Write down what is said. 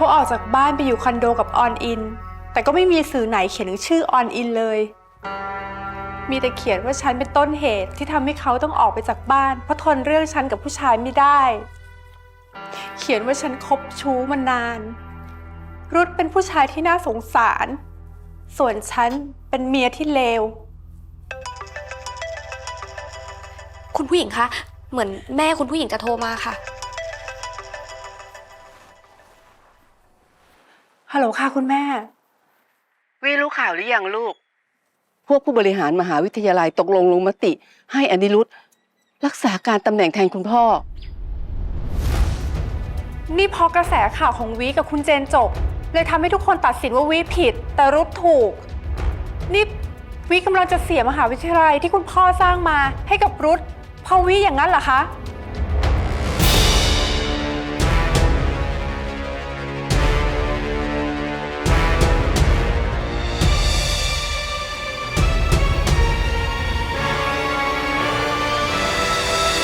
เขาออกจากบ้านไปอยู่คอนโดกับออนอิน แต่ก็ไม่มีสื่อไหนเขียนถึงชื่อออนอินเลย มีแต่เขียนว่าฉันเป็นต้นเหตุที่ทำให้เขาต้องออกไปจากบ้าน เพราะทนเรื่องฉันกับผู้ชายไม่ได้ เขียนว่าฉันคบชู้มานาน รุดเป็นผู้ชายที่น่าสงสาร ส่วนฉันเป็นเมียที่เลว คุณผู้หญิงคะ เหมือนแม่คุณผู้หญิงจะโทรมาค่ะ ฮัลโหลค่ะคุณแม่ วีรู้ข่าวหรือยังลูก พวกผู้บริหารมหาวิทยาลัยตกลงลงมติ ให้อนิรุตรักษาการตำแหน่งแทนคุณพ่อ นี่เพอกระแสข่าวของวีกับคุณเจนจบ เลยทำให้ทุกคนตัดสินว่าวีผิด แต่รุดถูก นี่วีกำลังจะเสียมหาวิทยาลัยที่คุณพ่อสร้างมาให้กับรุดเพราะวีอย่างนั้นเหรอคะ